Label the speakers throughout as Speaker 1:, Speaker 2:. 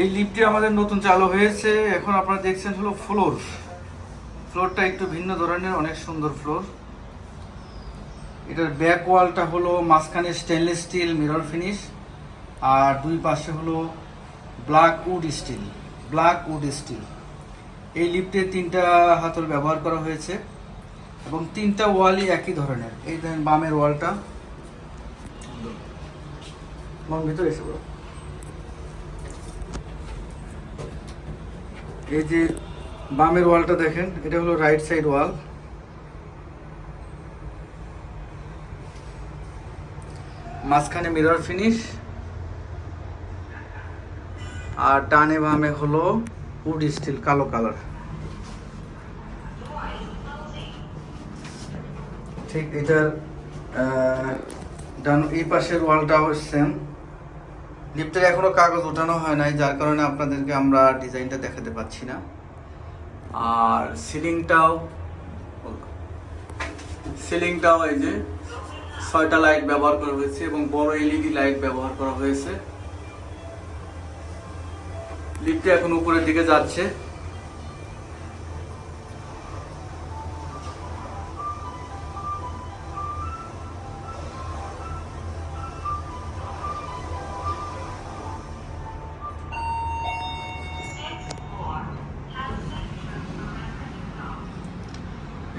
Speaker 1: এই লিফটটি আমাদের নতুন চালু হয়েছে। এখন আপনারা দেখছেন হলো ফ্লোর। ফ্লোরটা একটু ভিন্ন ধরনের অনেক সুন্দর ফ্লোর। এটার ব্যাক ওয়ালটা হলো মাঝখানে স্টেনলেস স্টিল মিরর ফিনিশ আর দুই পাশে হলো black wood steel black wood steel এই লিফটে তিনটা হাতল ব্যবহার করা হয়েছে এবং তিনটা ওয়ালই একই ধরনের। এই দেখেন বামের ওয়ালটা। মন ভিতরে এসে এই যে বামের ওয়ালটা দেখেন, এটা হলো রাইট সাইড ওয়াল মাঝখানে মিরর ফিনিশ আর ডানে বামে হলো উড স্টিল কালো কালার ঠিক এটার এই পাশের ওয়ালটাও সেম লিফটের এখনও কাগজ ওঠানো হয় নাই, যার কারণে আপনাদেরকে আমরা ডিজাইনটা দেখাতে পাচ্ছি না। আর সিলিংটাও সিলিংটাও এই যে ছয়টা লাইট ব্যবহার করা হয়েছে এবং বড় এলইডি লাইট ব্যবহার করা হয়েছে। লিফটটা এখন উপরের দিকে যাচ্ছে।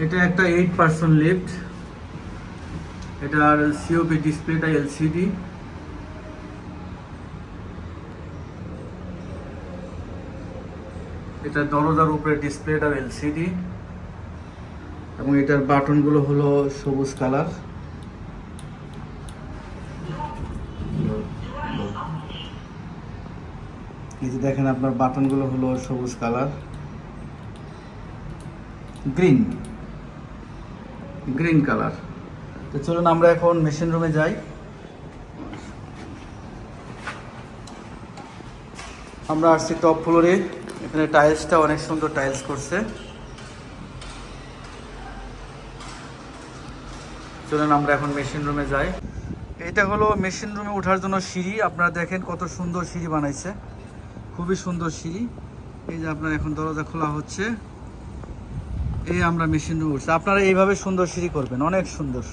Speaker 1: এটা একটা এইট পার্সন লিফট এটার সিওপি ডিসপ্লেটা এলসিডি এটা দরজার উপরে ডিসপ্লেটা এলসিডি এবং এটার বাটনগুলো হলো সবুজ কালার এই যে দেখেন আপনার বাটনগুলো হলো সবুজ কালার গ্রিন গ্রিন কালার। তো চলুন আমরা এখন মেশিন রুমে যাই। আমরা আসছি টপ ফ্লোরে এখানে টাইলসটা অনেক সুন্দর টাইলস করছে। চলুন আমরা এখন মেশিন রুমে যাই। এটা হলো মেশিন রুমে ওঠার জন্য সিঁড়ি। আপনারা দেখেন কত সুন্দর সিঁড়ি বানাইছে। খুবই সুন্দর সিঁড়ি। এই যে আপনার এখন দরজা খোলা হচ্ছে। এই আমরা মেশিন উঠছি। আপনারা এইভাবে সুন্দর সিঁড়ি করবেন, অনেক সুন্দর।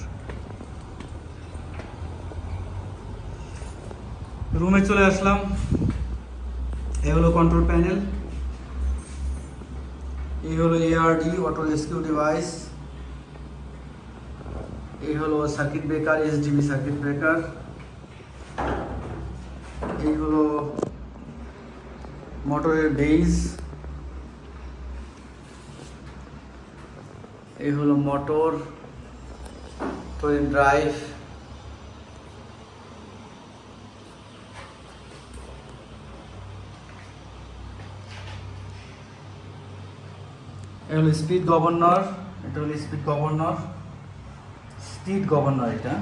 Speaker 1: রুমে চলে আসলাম। এই হলো কন্ট্রোল প্যানেল এই হলো এআরডি অটো রেস্কিউ ডিভাইস এই হলো circuit breaker SDB circuit breaker এই হলো মোটরের বেইজ এই হলো মোটর, ট্রেন ড্রাইভ এটা হলো স্পিড গভর্নর এটা হলো স্পিড গভর্নর স্পিড গভর্নর এটা।